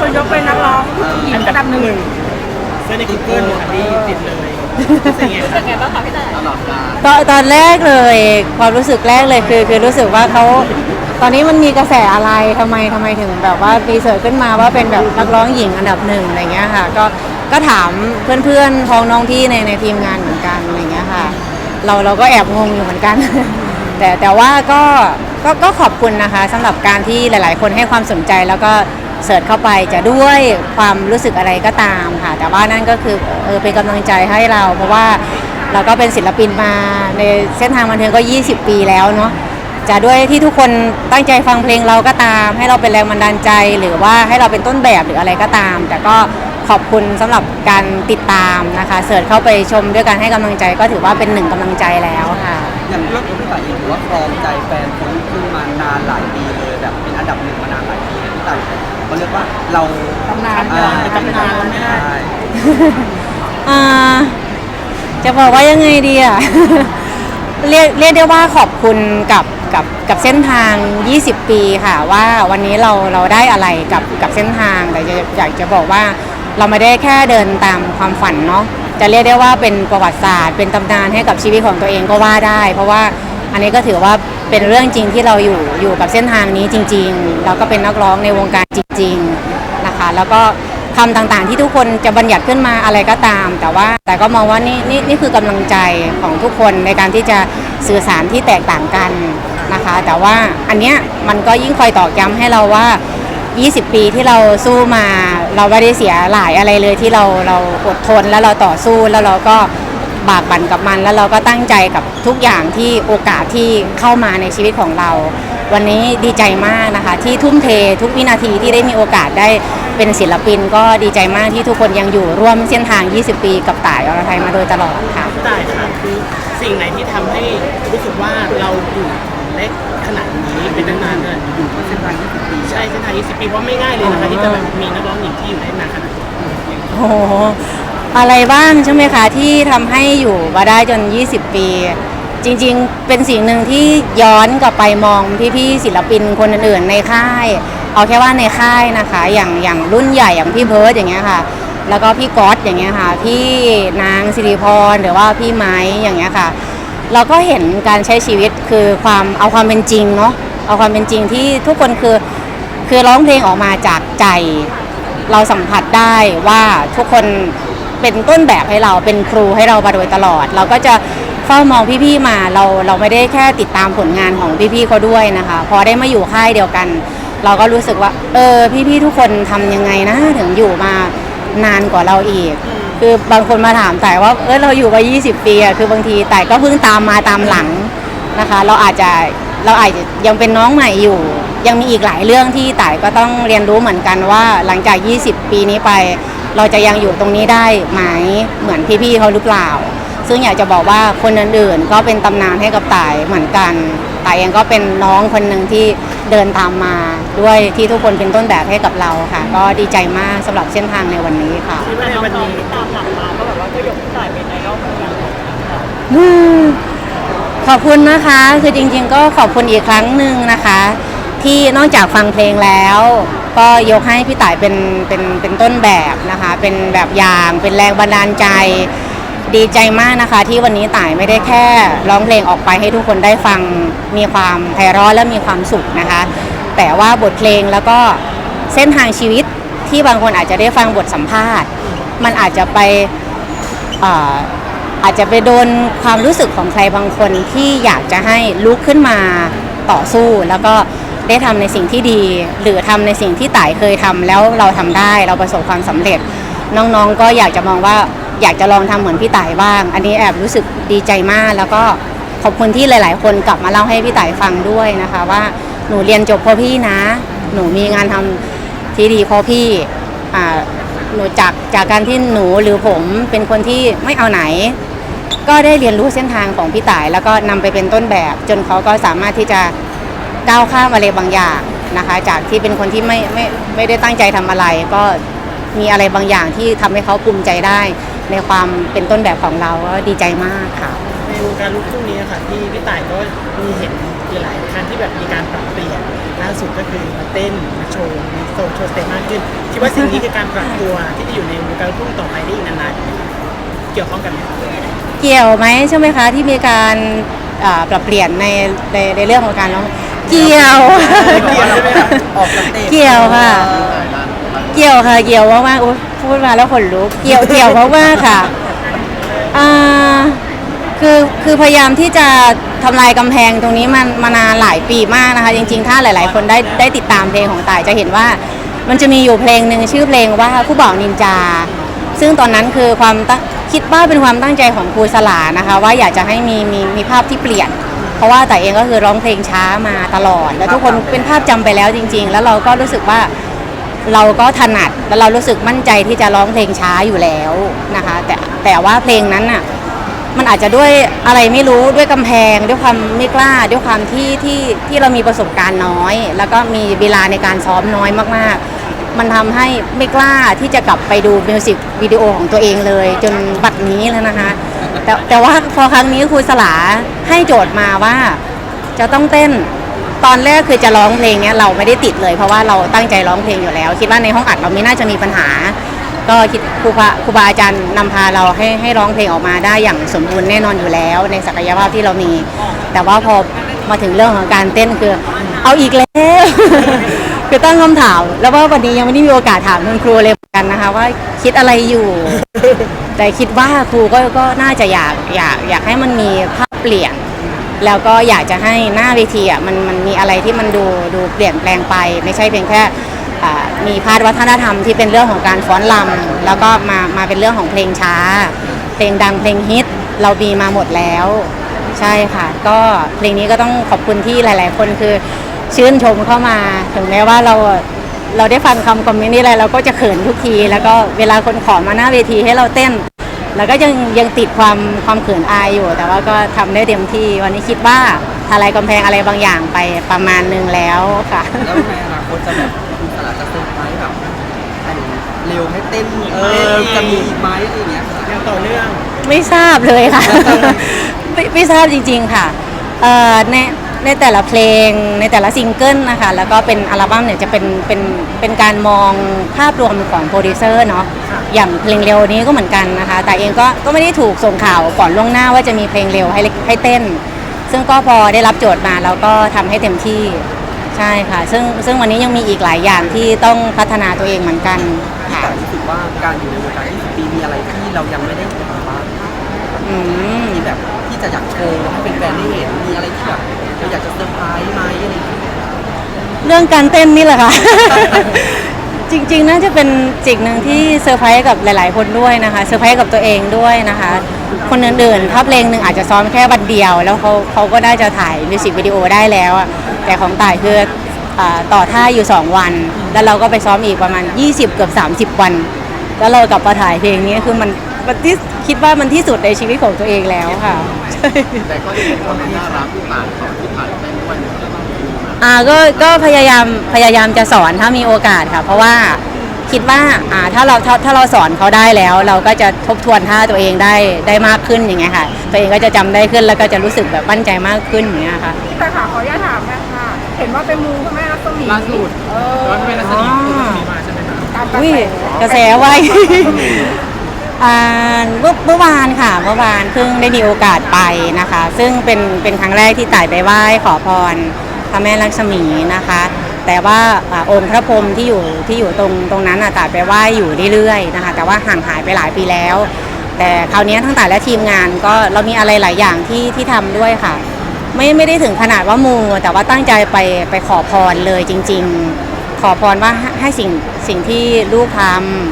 คนยกเป็นนักร้องหญิงระดับหนึ่งเซิร์ชใน Google ค่ะพี่ติดเลยเป็นไงครับไงบ้างคะพี่แต่ตลอดการตอนตอนแรกเลยความรู้สึกแรกเลยคือคือรู้สึกว่าเขาตอนนี้มันมีกระแสอะไรทำไมทำไมถึงแบบว่ามีเสิร์ชขึ้นมาว่าเป็นแบบนักร้องหญิงอันดับหนึ่งอะไรเงี้ยค่ะ ก็ก็ถามเพื่อนๆพ้องน้องพี่ในในทีมงานเหมือนกันอะไรเงี้ยค่ะ เราเราก็แอบงงอยู่เหมือนกัน แต่แต่ว่าก็ก็ก็ขอบคุณนะคะสำหรับการที่หลาย ๆ คนให้ความสนใจแล้วก็ เสิร์ชเข้าไปจะด้วยความรู้สึกอะไรก็ตามค่ะ แต่ว่านั่นก็คือเออเป็นกำลังใจให้เรา เพราะว่าเราก็เป็นศิลปินมาในเส้นทางบันเทิงก็ 20 ปีแล้วเนาะจะด้วยที่ทุกคนตั้งใจฟังเพลงเราก็ตาม ให้เราเป็นแรงบันดาลใจ หรือว่าให้เราเป็นต้นแบบหรืออะไรก็ตาม แต่ก็ขอบคุณสำหรับการติดตามนะคะเสิร์ชเข้าไปชมด้วยการให้กำลังใจก็ถือว่าเป็นหนึ่งกำลังใจแล้วค่ะ อย่างเรื่องพี่ต่ายเองถือว่าครองใจแฟนคนลูกครึ่งมานานหลายปีเลยแบบเป็นอันดับหนึ่งมานานหลายปีพี่ต่าย เขาเรียกว่าเราตำนานอ่าเป็นตำนานแล้วแม่ ใช่อ่าจะบอกว่ายังไงดีอะ เรียกเรียกได้ว่าขอบคุณกับกับกับเส้นทาง 20 ปีค่ะ ว่าวันนี้เราเราได้อะไรกับกับเส้นทางแต่จะอยากจะบอกว่าเราไม่ได้แค่เดินตามความฝันเนาะจะเรียกได้ว่าเป็นประวัติศาสตร์ เป็นตำนานให้กับชีวิตของตัวเองก็ว่าได้ เพราะว่าอันนี้ก็ถือว่า เป็นเรื่องจริงที่เราอยู่อยู่กับเส้นทางนี้จริงๆแล้วก็เป็นนักร้องในวงการจริง ๆนะคะ แล้วก็คำต่างๆที่ทุกคนจะบัญญัติขึ้นมาอะไรก็ตาม แต่ว่าแต่ก็มองว่านี่นี่นี่คือกำลังใจของทุกคนในการที่จะสื่อสารที่แตกต่างกันนะคะ แต่ว่าอันเนี้ยมันก็ยิ่งคอยตอกย้ำให้เราว่า 20 ปีที่เราสู้มา เราไม่ได้เสียหลายอะไรเลยที่เราเราอดทนแล้วเราต่อสู้แล้วเราก็ บากบั่นกับมัน แล้วเราก็ตั้งใจกับทุกอย่างที่โอกาสที่เข้ามาในชีวิตของเรา วันนี้ดีใจมากนะคะ ที่ทุ่มเททุกวินาทีที่ได้มีโอกาสได้เป็นศิลปิน ก็ดีใจมากที่ทุกคนยังอยู่ร่วมเส้นทาง 20 ปีกับต่ายอรไทยมาโดยตลอดค่ะพี่ต่ายค่ะคือสิ่งไหนที่ทำให้รู้สึกว่าเราอยู่ได้ขนาดนี้เป็นนานๆเลยอยู่เส้นทาง 20 ปีใช่เส้นทาง 20 ปีเพราะไม่ง่ายเลยนะคะที่จะแบบมีนักร้องหญิงที่อยู่ได้นานขนาดนี้โอ้โห อะไรบ้างใช่ไหมคะที่ทำให้อยู่มาได้จน 20 ปี จริงๆ เป็นสิ่งหนึ่งที่ย้อนกลับไปมองพี่ๆศิลปินคนอื่นๆในค่าย เอาแค่ว่าในค่ายนะคะ อย่างอย่างรุ่นใหญ่อย่างพี่เพิร์ดอย่างเงี้ยค่ะ แล้วก็พี่ก๊อตอย่างเงี้ยค่ะ พี่นางสิริพรหรือว่าพี่ไม้อย่างเงี้ยค่ะ เราก็เห็นการใช้ชีวิตคือความเอาความเป็นจริงเนาะเอาความเป็นจริงที่ทุกคนคือคือร้องเพลงออกมาจากใจ เราสัมผัสได้ว่าทุกคน เป็นต้นแบบให้เราเป็นครูให้เรามาโดยตลอด เราก็จะเฝ้ามองพี่ๆมาเราเราไม่ได้แค่ติดตามผลงานของพี่ๆเขาด้วยนะคะ พอได้มาอยู่ค่ายเดียวกัน เราก็รู้สึกว่า เออพี่ๆทุกคนทำยังไงนะถึงอยู่มานานกว่าเราอีก คือบางคนมาถามแต่ว่าเออเราอยู่มา 20 ปีอะคือบางทีแต่ก็เพิ่งตามมาตามหลังนะคะ เราอาจจะเราอาจจะยังเป็นน้องใหม่อยู่ ยังมีอีกหลายเรื่องที่ต่ายก็ต้องเรียนรู้เหมือนกันว่าหลังจาก 20 ปีนี้ไป เราจะยังอยู่ตรงนี้ได้ไหมเหมือนพี่ๆเขาหรือเปล่า ซึ่งอยากจะบอกว่าคนอื่นๆก็เป็นตำนานให้กับต่ายเหมือนกันต่ายเองก็เป็นน้องคนหนึ่งที่เดินตามมาด้วยที่ทุกคนเป็นต้นแบบให้กับเราค่ะ ก็ดีใจมากสำหรับเส้นทางในวันนี้ค่ะที่ในวันนี้ตามหลังมาก็แบบว่าก็ยกต่ายเป็นไอดอลเหมือนกันอืมขอบคุณนะคะ คือจริงๆ ก็ขอบคุณอีกครั้งหนึ่งนะคะ ที่นอกจากฟังเพลงแล้ว ก็ยกให้พี่ต่ายเป็นเป็นเป็นต้นแบบนะคะ เป็นแบบอย่างเป็นแรงบันดาลใจ ดีใจมากนะคะ ที่วันนี้ต่ายไม่ได้แค่ร้องเพลงออกไปให้ทุกคนได้ฟังมีความไพเราะและมีความสุขนะคะ แต่ว่าบทเพลงแล้วก็เส้นทางชีวิตที่บางคนอาจจะได้ฟังบทสัมภาษณ์ มันอาจจะไปอ่ออาจจะไปโดนความรู้สึกของใครบางคนที่อยากจะให้ลุกขึ้นมาต่อสู้แล้วก็ ได้ทำในสิ่งที่ดี หรือทำในสิ่งที่ต่ายเคยทำแล้วเราทำได้เราประสบความสำเร็จ น้องๆก็อยากจะมองว่าอยากจะลองทำเหมือนพี่ต่ายบ้าง อันนี้แอบรู้สึกดีใจมาก แล้วก็ขอบคุณที่หลาย ๆ คนกลับมาเล่าให้พี่ต่ายฟังด้วยนะคะ ว่าหนูเรียนจบเพราะพี่นะ หนูมีงานทำที่ดีเพราะพี่หนูจากจากการที่หนูหรือผมเป็นคนที่ไม่เอาไหน ก็ได้เรียนรู้เส้นทางของพี่ต่าย แล้วก็นำไปเป็นต้นแบบ จนเขาก็สามารถที่จะ ก้าวข้ามอะไรบางอย่างนะคะ จากที่เป็นคนที่ไม่ไม่ไม่ได้ตั้งใจทำอะไร ก็มีอะไรบางอย่างที่ทำให้เขาภูมิใจได้ในความเป็นต้นแบบของเราก็ดีใจมากค่ะในวงการลูกทุ่งนี้ค่ะที่พี่ต่ายก็มีเห็นหลายครั้งที่แบบมีการปรับเปลี่ยนล่าสุดก็คือมาเต้นมาโชว์มีโซโชว์สเตจมากขึ้นคิดว่าสิ่งนี้คือการปรับตัวที่จะอยู่ในวงการลูกทุ่งต่อไปได้อีกนานๆเกี่ยวข้องกันไหมครับเกี่ยวไหมใช่ไหมคะที่มีการ อ่าปรับเปลี่ยนในในในเรื่องของการร้องเกี่ยว เกี่ยวใช่ไหมคะออกสเตจเกี่ยวค่ะ เกี่ยวค่ะ เกี่ยวมากๆอุ๊ยพูดมาแล้วขนลุกเกี่ยวเกี่ยวมากๆค่ะอ่าคือคือพยายามที่จะทำลายกำแพงตรงนี้มันมานานหลายปีมากนะคะ จริง ๆ ถ้าหลาย ๆ คนได้ได้ติดตามเพลงของต่ายจะเห็นว่า มันจะมีอยู่เพลงหนึ่งชื่อเพลงว่าผู้บ่าวนินจา ซึ่งตอนนั้นคือความคิดว่าเป็นความตั้งใจของครูสลานะคะ ว่าอยากจะให้มีมีมีภาพที่เปลี่ยน เพราะว่าแต่เองก็คือร้องเพลงช้ามาตลอด แล้วทุกคนเป็นภาพจำไปแล้วจริง ๆ แล้วเราก็รู้สึกว่าเราก็ถนัดแล้วเรารู้สึกมั่นใจที่จะร้องเพลงช้าอยู่แล้วนะคะ แต่แต่ว่าเพลงนั้นน่ะมันอาจจะด้วยอะไรไม่รู้ด้วยกำแพง ด้วยความไม่กล้า ด้วยความที่ที่ที่เรามีประสบการณ์น้อย แล้วก็มีเวลาในการซ้อมน้อยมากๆ มันทำให้ไม่กล้าที่จะกลับไปดูมิวสิกวิดีโอของตัวเองเลย จนบัดนี้แล้วนะคะแต่แต่ว่าพอครั้งนี้ครูสลาให้โจทย์มาว่าจะต้องเต้นตอนแรกคือจะร้องเพลงเนี้ยเราไม่ได้ติดเลย เพราะว่าเราตั้งใจร้องเพลงอยู่แล้ว คิดว่าในห้องอัดเราไม่น่าจะมีปัญหา ก็คิดครูบาครูบาอาจารย์นำพาเราให้ให้ร้องเพลงออกมาได้อย่างสมบูรณ์แน่นอนอยู่แล้ว ในศักยภาพที่เรามี แต่ว่าพอมาถึงเรื่องของการเต้นคือ เอาอีกแล้ว คือตั้งคำถาม แล้วว่าวันนี้ยังไม่ได้มีโอกาสถามคุณครูเลยเหมือนกันนะคะ ว่าคิดอะไรอยู่ แต่คิดว่าครูก็ก็น่าจะอยากอยากอยากให้มันมีภาพเปลี่ยน แล้วก็อยากจะให้หน้าเวทีอะมันมันมีอะไรที่มันดูดูเปลี่ยนแปลงไป ไม่ใช่เพียงแค่อ่ามีพาดวัฒนธรรมที่เป็นเรื่องของการฟ้อนรำแล้วก็มามาเป็นเรื่องของเพลงช้า เพลงดังเพลงฮิตเรามีมาหมดแล้ว ใช่ค่ะ ก็เพลงนี้ก็ต้องขอบคุณที่หลาย ๆ คนคือ ชื่นชมเข้ามา ถึงแม้ว่าเราเราได้ฟังคำคอมเมนต์นี้อะไรเราก็จะเขินทุกที แล้วก็เวลาคนขอมาหน้าเวทีให้เราเต้น แล้วก็ยังยังติดความความเขินอายอยู่ แต่ว่าก็ทำได้เต็มที่ วันนี้คิดว่าทลายกำแพงอะไรบางอย่างไปประมาณนึงแล้วค่ะ แล้วในอนาคตจะแบบคุณสลาจะเซอร์ไพรส์แบบให้เร็วให้เต้นเออจะมีอีกไหมอะไรอย่างเงี้ยค่ะยังต่อเนื่อง ไม่ทราบเลยค่ะ ไม่ไม่ทราบจริง ๆ ค่ะเอ่อใน ในแต่ละเพลงในแต่ละซิงเกิลนะคะแล้วก็เป็นอัลบั้มเนี่ยจะเป็นเป็นเป็นการมองภาพรวมของโปรดิวเซอร์เนาะค่ะอย่างเพลงเร็วนี้ก็เหมือนกันนะคะ แต่เองก็ก็ไม่ได้ถูกส่งข่าวก่อนล่วงหน้าว่าจะมีเพลงเร็วให้ให้เต้น ซึ่งก็พอได้รับโจทย์มาแล้วก็ทำให้เต็มที่ใช่ค่ะ ซึ่งซึ่งวันนี้ยังมีอีกหลายอย่างที่ต้องพัฒนาตัวเองเหมือนกันค่ะแต่รู้สึกว่าการอยู่ในวงการ20ปีมีอะไรที่เรายังไม่ได้ทำบ้างอืมที่แบบที่จะอยากโชว์ให้เป็นแฟนๆได้เห็น เรื่องการเต้นนี่แหละค่ะ จริง ๆ น่าจะเป็นสิ่งหนึ่งที่เซอร์ไพรส์กับหลาย ๆ คนด้วยนะคะเซอร์ไพรส์กับตัวเองด้วยนะคะ คนอื่นๆถ้าเพลงหนึ่งอาจจะซ้อมแค่วันเดียว แล้วเขาเขาก็ได้จะถ่ายมิวสิกวิดีโอได้แล้วอะแต่ของต่ายคืออ่าต่อท่าอยู่ 2 วัน แล้วเราก็ไปซ้อมอีกประมาณ 20 เกือบ 30 วัน แล้วเรากลับมาถ่ายเพลงนี้คือมันมันที่คิดว่ามันที่สุดในชีวิตของตัวเองแล้วค่ะ แต่ก็ยังเป็นคนที่น่ารักที่ต่างของที่ถ่ายแต่ทุกวันนี้ อ่าก็ก็พยายามพยายามจะสอนถ้ามีโอกาสค่ะ เพราะว่าคิดว่าอ่าถ้าเราถ้าถ้าเราสอนเขาได้แล้ว เราก็จะทบทวนท่าตัวเองได้ได้มากขึ้นอย่างเงี้ยค่ะ ตัวเองก็จะจำได้ขึ้นแล้วก็จะรู้สึกแบบมั่นใจมากขึ้นอย่างเงี้ยค่ะ แต่ค่ะขออนุญาตถามนะค่ะเห็นว่าไปมูพระแม่รัศมีล่าสุดเออย้อนไปรัศมีคุณรัศมีมาใช่ไหมคะตามกระอุ้ยแสกระแสไว้อ่าเมื่อเมื่อวานค่ะเมื่อวานเพิ่งได้มีโอกาสไปนะคะ ซึ่งเป็นเป็นครั้งแรกที่ต่ายไปไหว้ขอพร พระแม่ลักษมีนะคะ แต่ว่าองค์พระพรหมที่อยู่ที่อยู่ตรงตรงนั้นอะต่ายไปไหว้อยู่เรื่อยๆนะคะ แต่ว่าห่างหายไปหลายปีแล้ว แต่คราวนี้ทั้งต่ายและทีมงานก็เรามีอะไรหลายอย่างที่ที่ทำด้วยค่ะ ไม่ไม่ได้ถึงขนาดว่ามูแต่ว่าตั้งใจไปไปขอพรเลยจริง ๆ ขอพรว่าให้สิ่งสิ่งที่ลูกท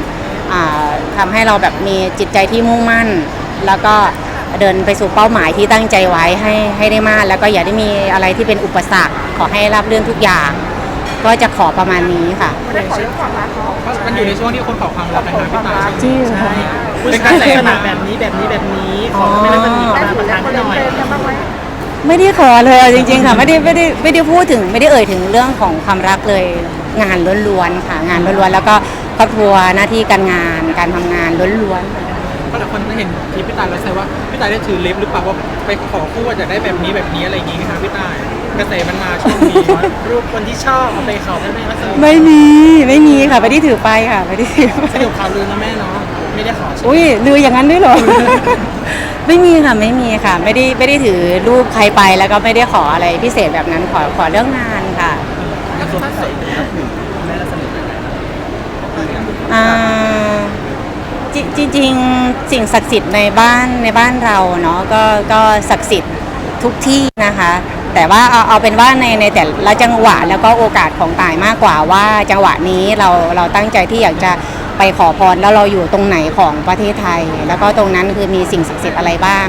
ำอ่าทำให้เราแบบมีจิตใจที่มุ่งมั่น แล้วก็เดินไปสู่เป้าหมายที่ตั้งใจไว้ให้ให้ได้มาก แล้วก็อย่าได้มีอะไรที่เป็นอุปสรรค ขอให้รับเรื่องทุกอย่าง ก็จะขอประมาณนี้ค่ะไม่ได้ขอเรื่องความรักเนาะมันอยู่ในช่วงที่คนขอความรักกันนะพี่ตายจริงใช่เป็นกระแสมาแบบนี้แบบนี้แบบนี้ขอพระแม่รัศมีได้มาถูปกระแล้ทาวนคนหน่อยเล่นกันบ้างไหมไม่ได้ขอเลยเอาจริงๆค่ะไม่ได้ไม่ได้ไม่ได้พูดถึงไม่ได้เอ่ยถึงเรื่องของความรักเลยงานล้วนๆค่ะ งานล้วนๆแล้วก็ครอบครัวหน้าที่การงานการทำงานล้วนๆ เพราะหลายคนเห็นคลิปพี่ตายแล้วแซวว่าพี่ตายได้ถือเล็บหรือเปล่าว่าไปขอคู่ว่าจะได้แบบนี้แบบนี้อะไรอย่างงี้นะคะพี่ตาย กระแสมันมาช่วงนี้รูปคนที่ชอบเอาไปขอพระแม่รัศมีไม่มีไม่มีค่ะไม่ได้ถือไปค่ะไม่ได้ถือไปสรุปข่าวลือนะแม่เนาะไม่ได้ขอใช่ไหมอุ้ยลืออย่างนั้นด้วยเหรอ ไม่มีค่ะไม่มีค่ะ ไม่ได้ไม่ได้ถือรูปใครไปแล้วก็ไม่ได้ขออะไรพิเศษแบบนั้นขอขอเรื่องงานค่ะแล้วส่วนใหญ่นับถือแม่รัศมียังไงนะคืออย่างอ่าจริงจริงๆสิ่งศักดิ์สิทธิ์ในบ้านในบ้านเราเนาะก็ก็ศักดิ์สิทธิ์ทุกที่นะคะ แต่ว่าเอาเอาเป็นว่าในในแต่ละจังหวะแล้วก็โอกาสของตายมากกว่าว่าจังหวะนี้เราเราตั้งใจที่อยากจะไปขอพรแล้วเราอยู่ตรงไหนของประเทศไทย แล้วก็ตรงนั้นคือมีสิ่งศักดิ์สิทธิ์อะไรบ้าง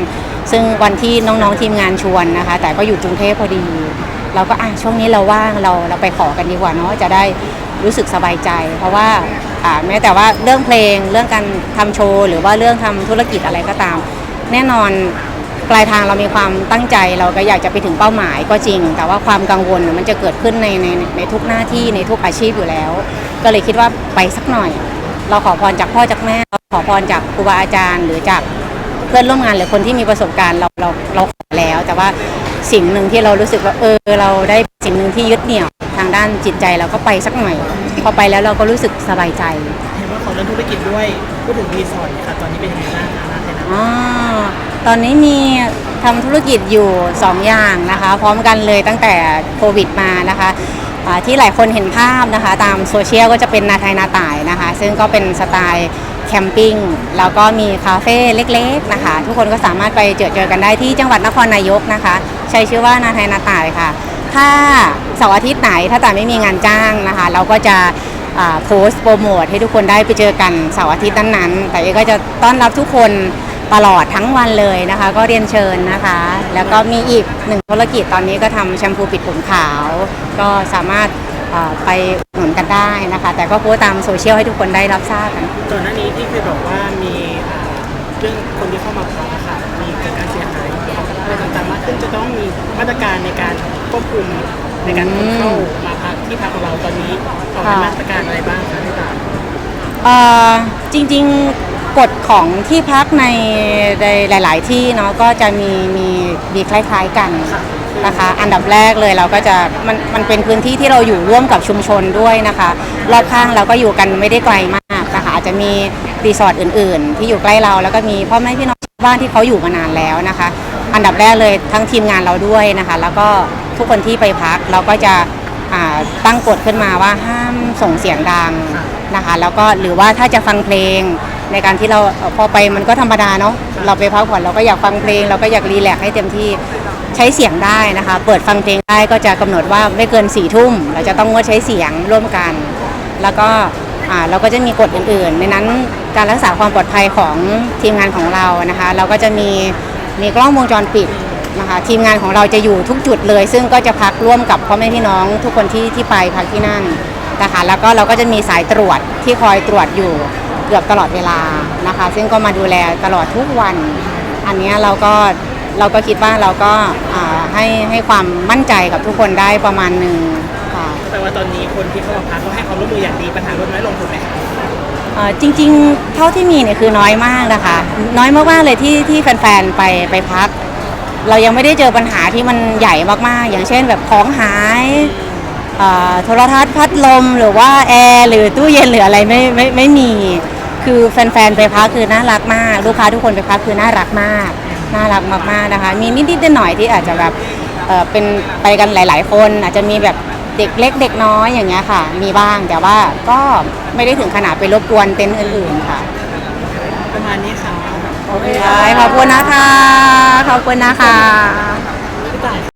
ซึ่งวันที่น้องๆทีมงานชวนนะคะ แต่ก็อยู่กรุงเทพพอดี เราก็อะช่วงนี้เราว่างเราเราไปขอกันดีกว่าเนาะจะได้รู้สึกสบายใจ เพราะว่าอ่าแม้แต่ว่าเรื่องเพลงเรื่องการทำโชว์หรือว่าเรื่องทำธุรกิจอะไรก็ตาม แน่นอน ปลายทางเรามีความตั้งใจเราก็อยากจะไปถึงเป้าหมายก็จริง แต่ว่าความกังวลมันจะเกิดขึ้นในในในทุกหน้าที่ในทุกอาชีพอยู่แล้ว ก็เลยคิดว่าไปสักหน่อย เราขอพรจากพ่อจากแม่เราขอพรจากครูบาอาจารย์ หรือจากเพื่อนร่วมงานหรือคนที่มีประสบการณ์เราเราเราขอแล้ว แต่ว่าสิ่งหนึ่งที่เรารู้สึกว่าเออเราได้สิ่งหนึ่งที่ยึดเหนี่ยวทางด้านจิตใจเราก็ไปสักหน่อยพอไปแล้วเราก็รู้สึกสบายใจเห็นว่าขอเรื่องธุรกิจด้วยพูดถึงรีสอร์ทค่ะตอนนี้เป็นยังไงบ้างคะนาเทนะอ๋อ ตอนนี้มีทำธุรกิจอยู่ 2 อย่างนะคะ พร้อมกันเลยตั้งแต่โควิดมานะคะที่หลายคนเห็นภาพนะคะ ตามโซเชียลก็จะเป็นนาไทยนาต่ายนะคะ ซึ่งก็เป็นสไตล์แคมปิ้งแล้วก็มีคาเฟ่เล็กๆนะคะ ทุกคนก็สามารถไปเจอเจอกันได้ที่จังหวัดนครนายกนะคะ ใช้ชื่อว่านาไทยนาต่ายค่ะ ถ้าเสาร์อาทิตย์ไหนถ้าแต่ไม่มีงานจ้างนะคะ เราก็จะโพสต์โปรโมทให้ทุกคนได้ไปเจอกันเสาร์อาทิตย์นั้นๆแต่ก็จะต้อนรับทุกคน ตลอดทั้งวันเลยนะคะ ก็เรียนเชิญนะคะ แล้วก็มีอีกหนึ่งธุรกิจตอนนี้ก็ทำแชมพูปิดผมขาว ก็สามารถอ่าไปอุดหนุนกันได้นะคะ แต่ก็โพสต์ตามโซเชียลให้ทุกคนได้รับทราบกัน ก่อนหน้านี้ที่เคยบอกว่ามีอ่าเรื่องคนที่เข้ามาพักอะค่ะมีเกิดการเสียหายอะไรต่างๆมากขึ้นจะต้องมีมาตรการในการควบคุมในการคนเข้ามาพักที่พักของเราตอนนี้ออกมาตรการอะไรบ้างคะพี่ตายเอ่อจริงๆ กฎของที่พักในในหลาย ๆ ที่เนาะก็จะมีมีมีคล้าย ๆ กันนะคะ อันดับแรกเลยเราก็จะมันมันเป็นพื้นที่ที่เราอยู่ร่วมกับชุมชนด้วยนะคะ รอบข้างเราก็อยู่กันไม่ได้ไกลมากนะคะอาจจะมีรีสอร์ทอื่น ๆ ที่อยู่ใกล้เราแล้วก็มีพ่อแม่พี่น้องชาวบ้านที่เขาอยู่มานานแล้วนะคะ อันดับแรกเลยทั้งทีมงานเราด้วยนะคะ แล้วก็ทุกคนที่ไปพักเราก็จะตั้งกฎขึ้นมาว่าห้ามส่งเสียงดังนะคะ แล้วก็หรือว่าถ้าจะฟังเพลง ในการที่เราพอไปมันก็ธรรมดาเนาะเราไปพักผ่อนเราก็อยากฟังเพลง เราก็อยากรีแลกให้เต็มที่ใช้เสียงได้นะคะ เปิดฟังเพลงได้ก็จะกำหนดว่าไม่เกินสี่ทุ่มเราจะต้องงดใช้เสียงร่วมกัน แล้วก็เราก็จะมีกฎอื่นๆ ในนั้นการรักษาความปลอดภัยของทีมงานของเรานะคะ เราก็จะมีมีกล้องวงจรปิดนะคะทีมงานของเราจะอยู่ทุกจุดเลย ซึ่งก็จะพักร่วมกับพ่อแม่พี่น้องทุกคนที่ที่ไปพักที่นั่นนะคะแล้วก็เราก็จะมีสายตรวจที่คอยตรวจอยู่ เกือบตลอดเวลานะคะ ซึ่งก็มาดูแลตลอดทุกวัน อันเนี้ยเราก็เราก็คิดว่าเราก็อ่าให้ให้ความมั่นใจกับทุกคนได้ประมาณหนึ่งค่ะก็แปลว่าตอนนี้คนที่เข้ามาพักก็ให้ความร่วมมืออย่างดีปัญหาลดน้อยลงถูกไหมคะเอ่อจริง ๆ เท่าที่มีเนี่ยคือน้อยมากนะคะ น้อยมากๆเลยที่ที่แฟนๆไปไปพัก เรายังไม่ได้เจอปัญหาที่มันใหญ่มากๆ อย่างเช่นแบบของหายเอ่อโทรทัศน์พัดลมหรือว่าแอร์หรือตู้เย็นหรืออะไรไม่ไม่ไม่มี คือแฟนๆไปพักคือน่ารักมาก ลูกค้าทุกคนไปพักคือน่ารักมาก น่ารักมากๆนะคะ มีนิดๆหน่อยๆที่อาจจะแบบเอ่อเป็นไปกันหลาย ๆ คน อาจจะมีแบบเด็กเล็กเด็กน้อยอย่างเงี้ยค่ะ มีบ้างแต่ว่าก็ไม่ได้ถึงขนาดไปรบกวนเต็นท์อื่นๆค่ะประมาณนี้ค่ะโอเคขอบคุณนะคะขอบคุณนะคะพี่ต่าย